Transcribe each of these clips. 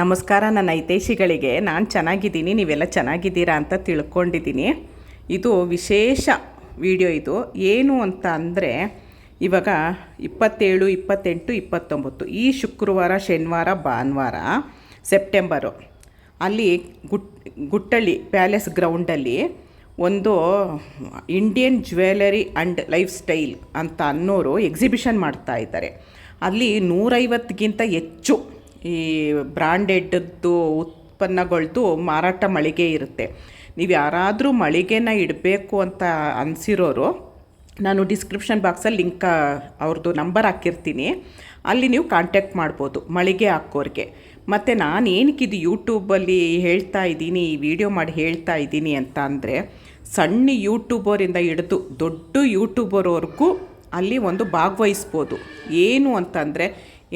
ನಮಸ್ಕಾರ, ನನ್ನ ಹಿತೈಷಿಗಳಿಗೆ. ನಾನು ಚೆನ್ನಾಗಿದ್ದೀನಿ, ನೀವೆಲ್ಲ ಚೆನ್ನಾಗಿದ್ದೀರಾ ಅಂತ ತಿಳ್ಕೊಂಡಿದ್ದೀನಿ. ಇದು ವಿಶೇಷ ವಿಡಿಯೋ ಇದು. ಏನು ಅಂತ ಅಂದರೆ, ಇವಾಗ ಇಪ್ಪತ್ತೇಳು, ಇಪ್ಪತ್ತೆಂಟು, ಇಪ್ಪತ್ತೊಂಬತ್ತು, ಈ ಶುಕ್ರವಾರ, ಶನಿವಾರ, ಭಾನುವಾರ, ಸೆಪ್ಟೆಂಬರು, ಅಲ್ಲಿ ಗುಟ್, ಗುಟ್ಟಳ್ಳಿ ಪ್ಯಾಲೇಸ್ ಗ್ರೌಂಡಲ್ಲಿ ಒಂದು Indian jewellery and lifestyle ಅಂತ ಅನ್ನೋರು ಎಕ್ಸಿಬಿಷನ್ ಮಾಡ್ತಾ ಇದ್ದಾರೆ. ಅಲ್ಲಿ ನೂರೈವತ್ತಿಗಿಂತ ಹೆಚ್ಚು ಈ ಬ್ರಾಂಡೆಡ್ದು ಉತ್ಪನ್ನಗಳದ್ದು ಮಾರಾಟ ಮಳಿಗೆ ಇರುತ್ತೆ. ನೀವು ಯಾರಾದರೂ ಮಳಿಗೆನ ಇಡಬೇಕು ಅಂತ ಅನಿಸಿರೋರು, ನಾನು ಡಿಸ್ಕ್ರಿಪ್ಷನ್ ಬಾಕ್ಸಲ್ಲಿ ಲಿಂಕ್ ಅವ್ರದ್ದು ನಂಬರ್ ಹಾಕಿರ್ತೀನಿ. ಅಲ್ಲಿ ನೀವು ಕಾಂಟ್ಯಾಕ್ಟ್ ಮಾಡ್ಬೋದು, ಮಳಿಗೆ ಹಾಕೋರಿಗೆ ಮತ್ತು ನಾನು ಇದು ಯೂಟ್ಯೂಬಲ್ಲಿ ಹೇಳ್ತಾ ಇದ್ದೀನಿ, ಈ ವಿಡಿಯೋ ಮಾಡಿ ಹೇಳ್ತಾ ಇದ್ದೀನಿ ಅಂತ ಅಂದರೆ, ಸಣ್ಣ ಯೂಟ್ಯೂಬರಿಂದ ಹಿಡಿದು ದೊಡ್ಡ ಯೂಟ್ಯೂಬರ್ವರೆಗೂ ಅಲ್ಲಿ ಒಂದು ಭಾಗವಹಿಸ್ಬೋದು. ಏನು ಅಂತಂದರೆ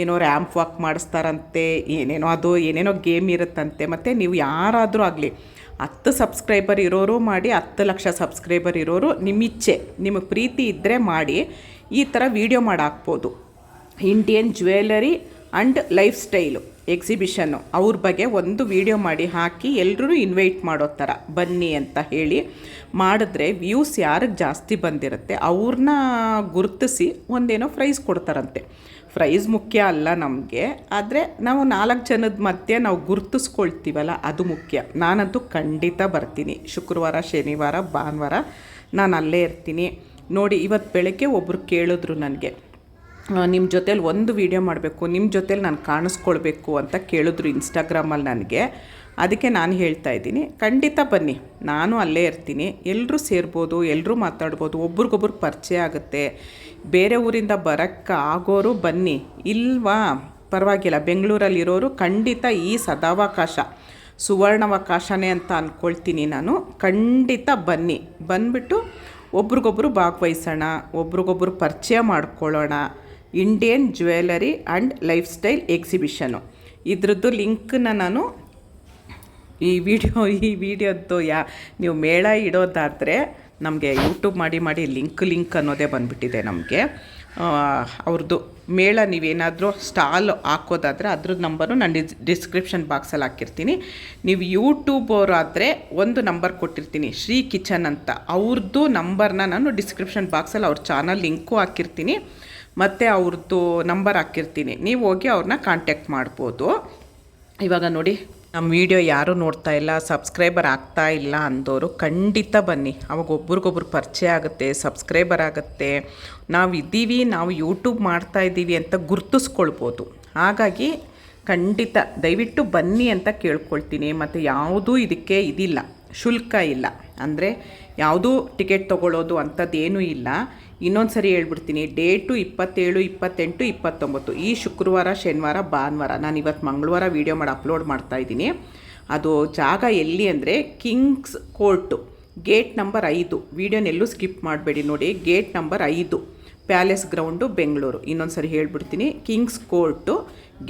ಏನೋ ರ್ಯಾಂಪ್ ವಾಕ್ ಮಾಡಿಸ್ತಾರಂತೆ, ಏನೇನೋ ಅದು, ಏನೇನೋ ಗೇಮ್ ಇರುತ್ತಂತೆ, ಮತ್ತು ನೀವು ಯಾರಾದರೂ ಆಗಲಿ, ಹತ್ತು ಸಬ್ಸ್ಕ್ರೈಬರ್ ಇರೋರು ಮಾಡಿ, ಹತ್ತು ಲಕ್ಷ ಸಬ್ಸ್ಕ್ರೈಬರ್ ಇರೋರು ನಿಮ್ಮ ಇಚ್ಛೆ ನಿಮಗೆ ಪ್ರೀತಿ ಇದ್ದರೆ ಮಾಡಿ, ಈ ಥರ ವೀಡಿಯೋ ಮಾಡಿ ಹಾಕ್ಬೋದು Indian jewellery and lifestyle ಎಕ್ಸಿಬಿಷನ್ನು ಅವ್ರ ಬಗ್ಗೆ ಒಂದು ವಿಡಿಯೋ ಮಾಡಿ ಹಾಕಿ ಎಲ್ಲರೂ ಇನ್ವೈಟ್ ಮಾಡೋ ಥರ. ಬನ್ನಿ ಅಂತ ಹೇಳಿ ಮಾಡಿದ್ರೆ ವ್ಯೂಸ್ ಯಾರಿಗೆ ಜಾಸ್ತಿ ಬಂದಿರುತ್ತೆ ಅವ್ರನ್ನ ಗುರುತಿಸಿ ಒಂದೇನೋ ಪ್ರೈಸ್ ಕೊಡ್ತಾರಂತೆ. ಪ್ರೈಸ್ ಮುಖ್ಯ ಅಲ್ಲ ನಮಗೆ, ಆದರೆ ನಾವು ನಾಲ್ಕು ಜನದ ಮಧ್ಯೆ ನಾವು ಗುರುತಿಸ್ಕೊಳ್ತೀವಲ್ಲ, ಅದು ಮುಖ್ಯ. ನಾನಂತೂ ಖಂಡಿತ ಬರ್ತೀನಿ. ಶುಕ್ರವಾರ, ಶನಿವಾರ, ಭಾನುವಾರ ನಾನು ಅಲ್ಲೇ ಇರ್ತೀನಿ. ನೋಡಿ ಇವತ್ತು ಬೆಳಗ್ಗೆ ಒಬ್ಬರು ಕೇಳಿದ್ರು ನನಗೆ. ನಿಮ್ಮ ಜೊತೇಲಿ ಒಂದು ವೀಡಿಯೋ ಮಾಡಬೇಕು ನಿಮ್ಮ ಜೊತೇಲಿ ನಾನು ಕಾಣಿಸ್ಕೊಳ್ಬೇಕು ಅಂತ ಕೇಳಿದ್ರು ಇನ್ಸ್ಟಾಗ್ರಾಮಲ್ಲಿ ನನಗೆ. ಅದಕ್ಕೆ ನಾನು ಹೇಳ್ತಾ ಇದ್ದೀನಿ, ಖಂಡಿತ ಬನ್ನಿ. ನಾನು ಅಲ್ಲೇ ಇರ್ತೀನಿ. ಎಲ್ಲರೂ ಸೇರ್ಬೋದು ಎಲ್ಲರೂ ಮಾತಾಡ್ಬೋದು, ಒಬ್ರಿಗೊಬ್ರು ಪರಿಚಯ ಆಗುತ್ತೆ. ಬೇರೆ ಊರಿಂದ ಬರೋಕ್ಕೆ ಆಗೋರು ಬನ್ನಿ. ಇಲ್ವಾ? ಪರವಾಗಿಲ್ಲ. ಬೆಂಗಳೂರಲ್ಲಿರೋರು ಖಂಡಿತ ಈ ಸದಾವಕಾಶ, ಸುವರ್ಣಾವಕಾಶನೇ ಅಂತ ಅಂದ್ಕೊಳ್ತೀನಿ ನಾನು. ಖಂಡಿತ ಬನ್ನಿ. ಬಂದುಬಿಟ್ಟು ಒಬ್ರಿಗೊಬ್ರು ಭಾಗವಹಿಸೋಣ, ಒಬ್ರಿಗೊಬ್ರು ಪರಿಚಯ ಮಾಡ್ಕೊಳ್ಳೋಣ. Indian jewellery and lifestyle exhibition ಇದ್ರದ್ದು ಲಿಂಕನ್ನ ನಾನು ಈ ವಿಡಿಯೋ, ಈ ವಿಡಿಯೋದ್ದು ಯಾ, ನೀವು ಮೇಳ ಇಡೋದಾದರೆ ನಮಗೆ ಯೂಟ್ಯೂಬ್ ಮಾಡಿ ಮಾಡಿ ಲಿಂಕ್ ಲಿಂಕ್ ಅನ್ನೋದೇ ಬಂದುಬಿಟ್ಟಿದೆ ನಮಗೆ. ಅವ್ರದ್ದು ಮೇಳ ನೀವೇನಾದರೂ ಸ್ಟಾಲ್ ಹಾಕೋದಾದರೆ ಅದ್ರದ್ದು ನಂಬರು ನಾನು ಡಿಸ್, ಡಿಸ್ಕ್ರಿಪ್ಷನ್ ಬಾಕ್ಸಲ್ಲಿ ಹಾಕಿರ್ತೀನಿ. ನೀವು ಯೂಟ್ಯೂಬವರಾದರೆ ಒಂದು ನಂಬರ್ ಕೊಟ್ಟಿರ್ತೀನಿ, ಶ್ರೀ ಕಿಚನ್ ಅಂತ. ಅವ್ರದ್ದು ನಂಬರ್ನ ನಾನು ಡಿಸ್ಕ್ರಿಪ್ಷನ್ ಬಾಕ್ಸಲ್ಲಿ ಅವ್ರ ಚಾನಲ್ ಲಿಂಕು ಹಾಕಿರ್ತೀನಿ. ಮತ್ತು ಅವ್ರದ್ದು ನಂಬರ್ ಹಾಕಿರ್ತೀನಿ. ನೀವು ಹೋಗಿ ಅವ್ರನ್ನ ಕಾಂಟ್ಯಾಕ್ಟ್ ಮಾಡ್ಬೋದು. ಇವಾಗ ನೋಡಿ ನಮ್ಮ ವಿಡಿಯೋ ಯಾರೂ ನೋಡ್ತಾ ಇಲ್ಲ ಸಬ್ಸ್ಕ್ರೈಬರ್ ಆಗ್ತಾ ಇಲ್ಲ ಅಂದೋರು ಖಂಡಿತ ಬನ್ನಿ. ಅವಾಗ ಒಬ್ರಿಗೊಬ್ರು ಪರಿಚಯ ಆಗುತ್ತೆ ಸಬ್ಸ್ಕ್ರೈಬರ್ ಆಗುತ್ತೆ. ನಾವು ಇದ್ದೀವಿ, ನಾವು ಯೂಟ್ಯೂಬ್ ಮಾಡ್ತಾ ಇದ್ದೀವಿ ಅಂತ ಗುರ್ತಿಸ್ಕೊಳ್ಬೋದು. ಹಾಗಾಗಿ ಖಂಡಿತ ದಯವಿಟ್ಟು ಬನ್ನಿ ಅಂತ ಕೇಳ್ಕೊಳ್ತೀನಿ. ಮತ್ತು ಯಾವುದೂ ಇದಕ್ಕೆ ಇದಿಲ್ಲ, ಶುಲ್ಕ ಇಲ್ಲ. ಅಂದರೆ ಯಾವುದೂ ಟಿಕೆಟ್ ತೊಗೊಳ್ಳೋದು ಅಂಥದ್ದೇನೂ ಇಲ್ಲ. ಇನ್ನೊಂದು ಸರಿ ಹೇಳ್ಬಿಡ್ತೀನಿ. ಡೇಟು ಇಪ್ಪತ್ತೇಳು, ಇಪ್ಪತ್ತೆಂಟು, ಇಪ್ಪತ್ತೊಂಬತ್ತು. ಈ ಶುಕ್ರವಾರ, ಶನಿವಾರ, ಭಾನುವಾರ ನಾನು ಇವತ್ತು ಮಂಗಳವಾರ ವೀಡಿಯೋ ಮಾಡಿ ಅಪ್ಲೋಡ್ ಮಾಡ್ತಾ ಇದ್ದೀನಿ. ಅದು ಜಾಗ ಎಲ್ಲಿ ಅಂದರೆ ಕಿಂಗ್ಸ್ ಕೋರ್ಟು, ಗೇಟ್ ನಂಬರ್ ಐದು. ವೀಡಿಯೋನೆಲ್ಲೂ ಸ್ಕಿಪ್ ಮಾಡಬೇಡಿ ನೋಡಿ. ಗೇಟ್ ನಂಬರ್ ಐದು, ಪ್ಯಾಲೇಸ್ ಗ್ರೌಂಡು, ಬೆಂಗಳೂರು. ಇನ್ನೊಂದು ಸರಿ ಹೇಳ್ಬಿಡ್ತೀನಿ. ಕಿಂಗ್ಸ್ ಕೋರ್ಟು,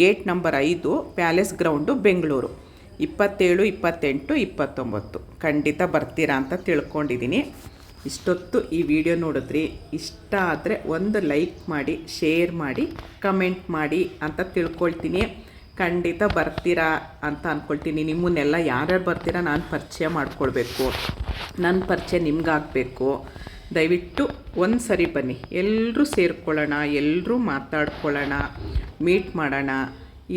ಗೇಟ್ ನಂಬರ್ ಐದು, ಪ್ಯಾಲೇಸ್ ಗ್ರೌಂಡು, ಬೆಂಗಳೂರು. ಇಪ್ಪತ್ತೇಳು, ಇಪ್ಪತ್ತೆಂಟು, ಇಪ್ಪತ್ತೊಂಬತ್ತು. ಖಂಡಿತ ಬರ್ತೀರಾ ಅಂತ ತಿಳ್ಕೊಂಡಿದ್ದೀನಿ. ಇಷ್ಟೊತ್ತು ಈ ವಿಡಿಯೋ ನೋಡಿದ್ರಿ. ಇಷ್ಟ ಆದರೆ ಒಂದು ಲೈಕ್ ಮಾಡಿ ಶೇರ್ ಮಾಡಿ ಕಮೆಂಟ್ ಮಾಡಿ ಅಂತ ತಿಳ್ಕೊಳ್ತೀನಿ. ಖಂಡಿತ ಬರ್ತೀರಾ ಅಂತ ಅಂದ್ಕೊಳ್ತೀನಿ ನಿಮ್ಮನ್ನೆಲ್ಲ ಯಾರ್ಯಾರು ಬರ್ತೀರಾ ನಾನು ಪರಿಚಯ ಮಾಡ್ಕೊಳ್ಬೇಕು. ನನ್ನ ಪರಿಚಯ ನಿಮ್ಗಾಗಬೇಕು. ದಯವಿಟ್ಟು ಒಂದು ಸರಿ ಬನ್ನಿ. ಎಲ್ಲರೂ ಸೇರ್ಕೊಳ್ಳೋಣ ಎಲ್ಲರೂ ಮಾತಾಡ್ಕೊಳ್ಳೋಣ ಮೀಟ್ ಮಾಡೋಣ.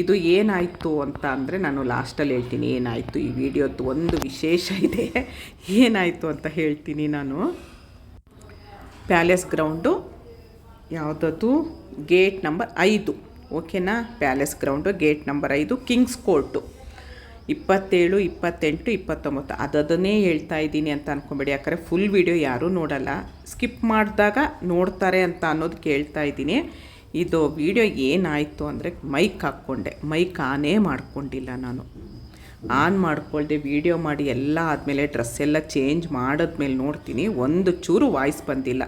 ಇದು ಏನಾಯಿತು ಅಂತ ಅಂದರೆ ನಾನು ಲಾಸ್ಟಲ್ಲಿ ಹೇಳ್ತೀನಿ, ಏನಾಯಿತು? ಈ ವಿಡಿಯೋದ್ದು ಒಂದು ವಿಶೇಷ ಇದೆ. ಏನಾಯಿತು ಅಂತ ಹೇಳ್ತೀನಿ ನಾನು. ಪ್ಯಾಲೇಸ್ ಗ್ರೌಂಡು, ಯಾವುದದು? ಗೇಟ್ ನಂಬರ್ ಐದು. ಓಕೆನಾ? ಪ್ಯಾಲೇಸ್ ಗ್ರೌಂಡು, ಗೇಟ್ ನಂಬರ್ ಐದು, ಕಿಂಗ್ಸ್ ಕೋರ್ಟು. ಇಪ್ಪತ್ತೇಳು, ಇಪ್ಪತ್ತೆಂಟು, ಇಪ್ಪತ್ತೊಂಬತ್ತು. ಅದನ್ನೇ ಹೇಳ್ತಾ ಇದ್ದೀನಿ ಅಂತ ಅಂದ್ಕೊಂಬೇಡಿ ಯಾಕಂದರೆ ಫುಲ್ ವಿಡಿಯೋ ಯಾರೂ ನೋಡಲ್ಲ. ಸ್ಕಿಪ್ ಮಾಡಿದಾಗ ನೋಡ್ತಾರೆ ಅಂತ ಅನ್ನೋದು ಕೇಳ್ತಾ ಇದ್ದೀನಿ. ಇದು ವಿಡಿಯೋ ಏನಾಯಿತು ಅಂದರೆ ಮೈಕ್ ಹಾಕ್ಕೊಂಡೆ. ಮೈಕ್ ಆನೇ ಮಾಡ್ಕೊಂಡಿಲ್ಲ ನಾನು. ಆನ್ ಮಾಡ್ಕೊಳ್ದೆ ವೀಡಿಯೋ ಮಾಡಿ ಎಲ್ಲ ಆದಮೇಲೆ ಡ್ರೆಸ್ ಎಲ್ಲ ಚೇಂಜ್ ಮಾಡಿದ್ಮೇಲೆ ನೋಡ್ತೀನಿ, ಒಂದು ಚೂರು ವಾಯ್ಸ್ ಬಂದಿಲ್ಲ.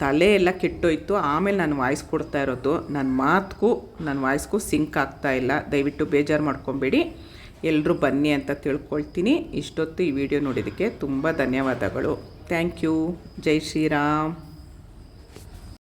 ತಲೆ ಎಲ್ಲ ಕೆಟ್ಟೋಯ್ತು. ಆಮೇಲೆ ನಾನು ವಾಯ್ಸ್ ಕೊಡ್ತಾ ಇರೋದು ನನ್ನ ಮಾತಿಗೂ ನನ್ನ ವಾಯ್ಸ್ಗೂ ಸಿಂಕ್ ಆಗ್ತಾ ಇಲ್ಲ. ದಯವಿಟ್ಟು ಬೇಜಾರು ಮಾಡ್ಕೊಬೇಡಿ. ಎಲ್ಲರೂ ಬನ್ನಿ ಅಂತ ತಿಳ್ಕೊಳ್ತೀನಿ. ಇಷ್ಟೊತ್ತು ಈ ವಿಡಿಯೋ ನೋಡಿದ್ದಕ್ಕೆ ತುಂಬ ಧನ್ಯವಾದಗಳು. ಥ್ಯಾಂಕ್ ಯು ಜೈ ಶ್ರೀರಾಮ್.